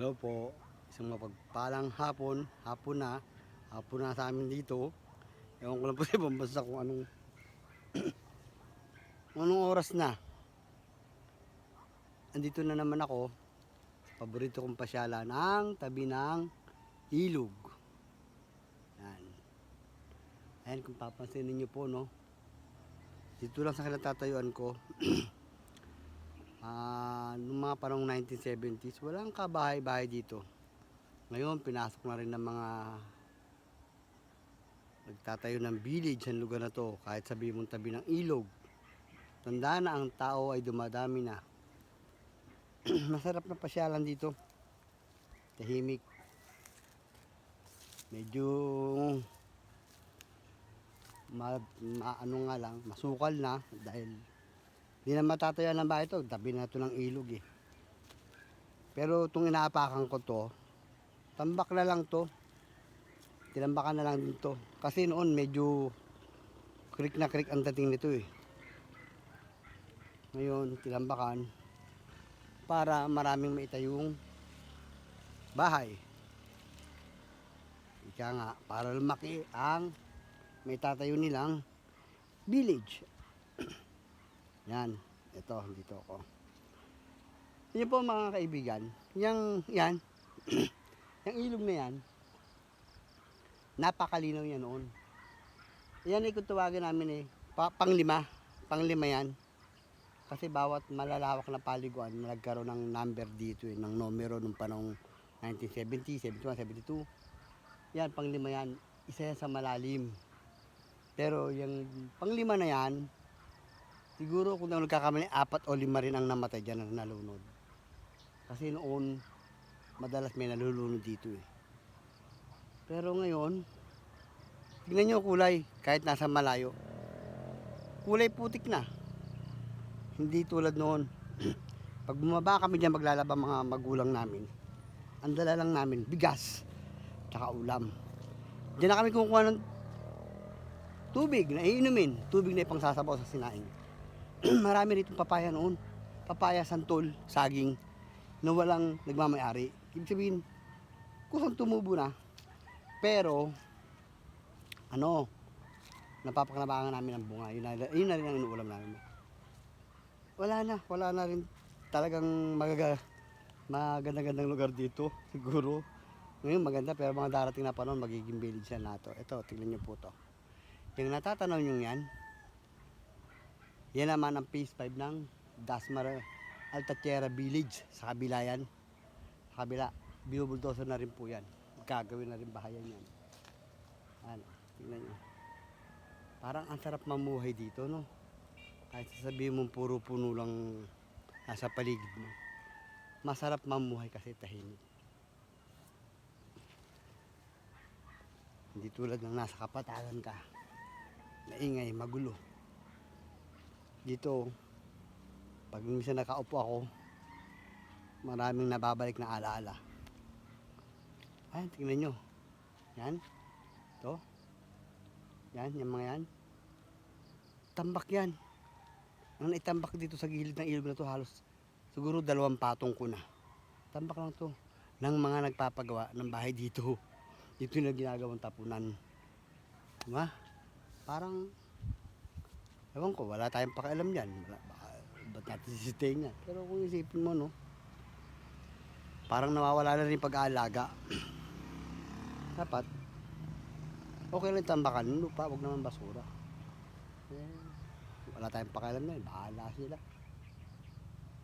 Hello po. Isang mapagpalang hapon. Hapon na. Hapon na sa amin dito. Ewan ko lang po sa ibang kung anong anong oras na. Andito na naman ako. Paborito kong pasyalan ang tabi ng ilog. Yan. Ayan kung papansinin niyo po no. Dito lang sa kinatatayuan ko. Ah, noong mga panong 1970s, walang kabahay-bahay dito. Ngayon, pinasok na rin ng mga nagtatayo ng village ang lugar na to, kahit sabi mong tabi ng ilog. Tandaan na ang tao ay dumadami na. Masarap na pasyalan dito. Tahimik. Medyo ma, ma- ano nga lang, masukal na dahil hindi na matataya ng bahay ito. Tabi na ito ng ilog eh. Pero itong inaapakan ko to, tambak na lang to. Tinambakan na lang to. Kasi noon medyo creek na creek ang dating nito eh. Ngayon, tinambakan para maraming maitayong bahay. Ika nga, para lumaki ang may tatayo nilang village. Yan, ito, dito ako. Yan po mga kaibigan, yang, yan, yung ilog na yan, napakalinaw yan noon. Yan ay kung tawagin namin eh, pa, panglima, panglima yan. Kasi bawat malalawak na paliguan, nagkaroon ng number dito eh, ng numero nung panong 1970, 71, 72. Yan, panglima yan, isa yan sa malalim. Pero yung panglima na yan, Siguro kung nagkakamali, apat o lima rin ang namatay dyan na nalunod. Kasi noon, madalas may nalulunod dito eh. Pero ngayon, tingnan nyo kulay, kahit nasa malayo. Kulay putik na. Hindi tulad noon. Pag bumaba kami dyan maglalaba mga magulang namin, ang dala lang namin, bigas, tsaka ulam. Diyan na kami kumukuha ng tubig na iinumin, tubig na ipang sasabaw sa sinaing. marami rito papaya noon. Papaya, santol, saging na walang nagmamayari. Ibig sabihin, kusang tumubo na. Pero, ano, napapakinabangan namin ang bunga. Yun na, yun na rin ang inuulam namin. Wala na, wala na rin talagang magaga, maganda-gandang lugar dito, siguro. Ngayon maganda, pero mga darating na panahon, magiging village na to. Ito, tignan niyo po to. Yung natatanaw nyo yan, yan naman ang phase 5 ng Dasmar Altatera Village sa kabila yan. Sa kabila, binubuldoso na rin po yan. Gagawin na rin bahayan yan. Ano, tingnan nyo. Parang ang sarap mamuhay dito, no? Kahit sasabihin mo puro puno lang nasa paligid mo. Masarap mamuhay kasi tahimik. Hindi tulad ng nasa kapatagan ka. Maingay, magulo dito pag minsan nakaupo ako maraming nababalik na alaala. Ayan tingnan nyo. Yan. To yan yung mga yan. Tambak yan. Ang naitambak dito sa gilid ng ilog na to halos siguro dalawang patong ko na. Tambak lang to. Ng mga nagpapagawa ng bahay dito. Dito na ginagawang tapunan. Diba? Parang Ewan ko, wala tayong pakialam yan. Baka, ba't natin sisitayin yan? Pero kung isipin mo, no, parang nawawala na rin pag-aalaga. Dapat, okay lang tambakan ng lupa, wag naman basura. Eh, wala tayong pakialam na yun, bahala sila.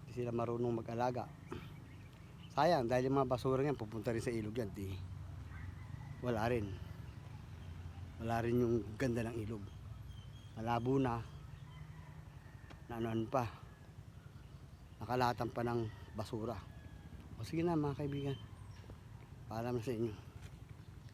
Hindi sila marunong mag-alaga. Sayang, dahil yung mga basura yan, pupunta rin sa ilog yan. Di, wala rin. Wala rin yung ganda ng ilog. Malabo na na ano pa. Nakalatan pa ng basura. O sige na mga kaibigan. Paalam na sa inyo